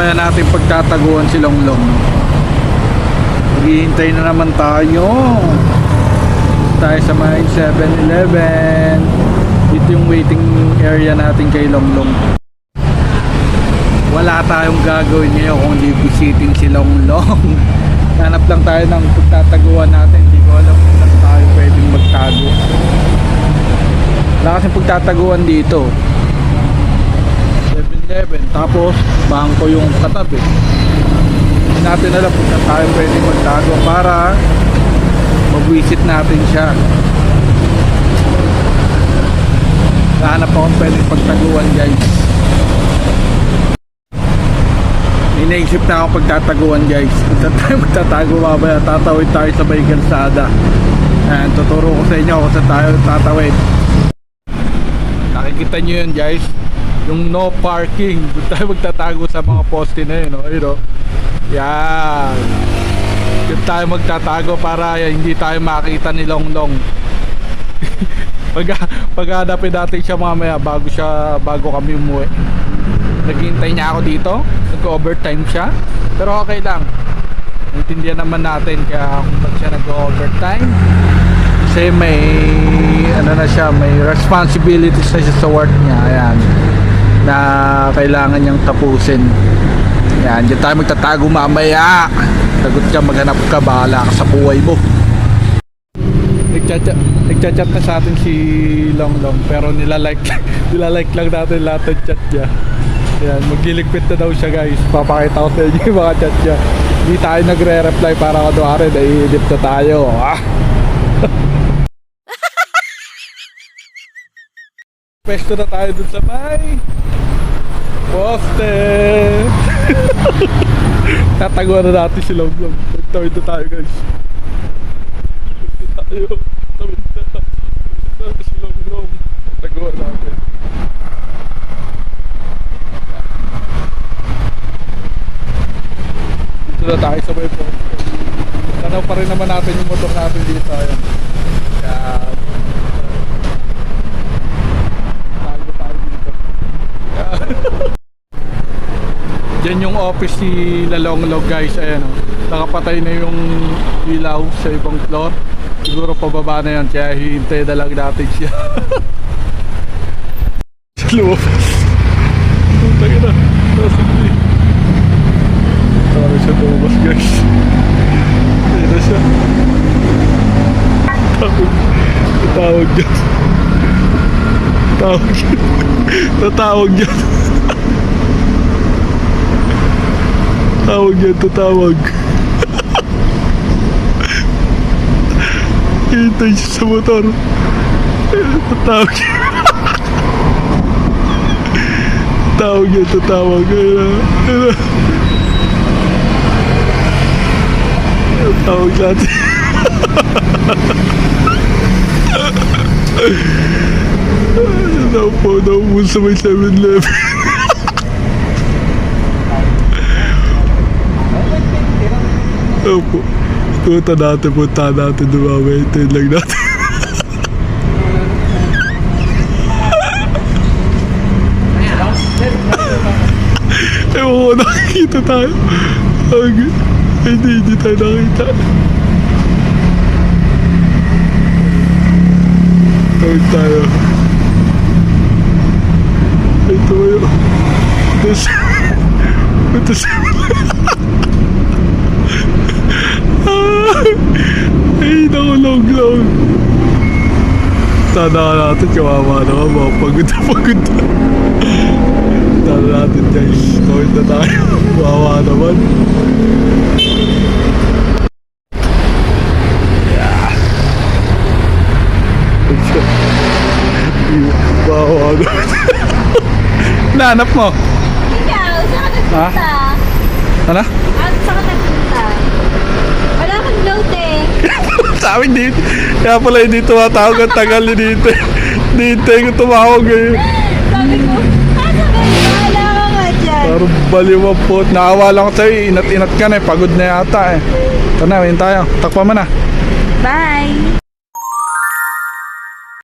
kaya natin pagtataguan si Longlong? Maghihintay na naman tayo. Tayo sa may 7-Eleven. Ito yung waiting area natin kay Longlong. Wala tayong gagawin ngayon kung hindi visiting si Longlong. Hanap lang tayo ng pagtataguan natin. Hindi ko alam kung saan tayo pwedeng magtago. Wala kasing pagtataguan dito. 7-Eleven. Tapos, bangko yung katabi. Hindi natin alam kung saan tayo pwedeng magtago para mag-visit natin siya. Hanap akong pwedeng pagtaguan guys. May naisip na ako pagtataguan guys. Kung saan tayo magtatago mamaya, tatawid tayo sa may kalsada. Ayan, tuturo ko sa inyo kung saan tayo tatawid. Nakikita nyo yun guys. Yung no parking. Doon tayo magtatago sa mga poste na yun. Oh. Ayun, oh. Yan. Doon tayo magtatago para hindi tayo makita ni Longlong. pag paghanapin natin siya mamaya bago siya bago kami umuwi. Naghihintay niya ako dito. Nag-overtime siya. Pero okay lang. Intindihan naman natin kaya kung ba't siya nag-overtime. Kasi may ano na siya, may responsibilities na siya sa work niya. Ayan. Na kailangan niyang tapusin. Ayan, diyan tayo magtatago mamaya. Tagot ka, maghanap ka, bahala ka sa buhay mo. Nagchat-chat, nagchat-chat na sa atin si Longlong pero nilalike nilalike lang natin lahat ng chat niya. Ayan, magliligpit na daw siya guys. Papakita ko sa inyo yung mga chat niya. Hindi tayo nagre-reply para kunwari naiinip na tayo. Ah! Pwesto na tayo dun sa may poste. Tataguan na natin si Longlong. Tawid na tayo guys. Tawid na tayo. Tawid na. Tawid na si Longlong. Tataguan natin. Dito na tayo sa may poste. Tanaw pa rin naman natin yung motor natin dito. Ayan. Kaya tago tayo dito. Diyan yung office ni Lalonglog guys. Ayan o. Nakapatay na yung ilaw sa ibang floor. Siguro pababa na yan. Kaya hihintay na lang natin siya. Lumabas. Tayo na. Nasa na Tara siya lumabas guys. Ayan na siya. Tawag. Tatawag dyan. Tawag dyan. Tatawag dyan. Tawag yan, tatawag. Hintay siya sa motor. Tatawag yan. Tawag yan, tatawag. Ayun na. Ayun na. Tawag natin. Naupo sa may 7-Eleven. Opo. Punta natin, punta natin, dumamay. Hintayin lang natin. Ewan ko, nakikita tayo. Okay. Hindi, hindi tayo nakita. Tawag tayo. Ito yun. Ito sa... Ito sa... Ay, naku, long, long. Tanda ka natin, kawawa naman, mga pagod na pagod na. Tanda natin, guys. Tawid na tayo. Kawawa naman. Yeah. Kawawa naman. Nahanap mo? Ikaw, saan ka nagpunta? Ano? At saan ka nagpunta? Wala kang load eh. Sabi dito. Kaya pala hindi tumatawag ang tagal ni dito. Dito yung tumawag eh. Sabi ko, asa ka? Wala ka nga dyan. Parang baliwa po. Naawa lang ako sa'yo. Inat-inat ka na eh. Pagod na yata eh. Ito na, win tayo. Takpa mo na. Bye!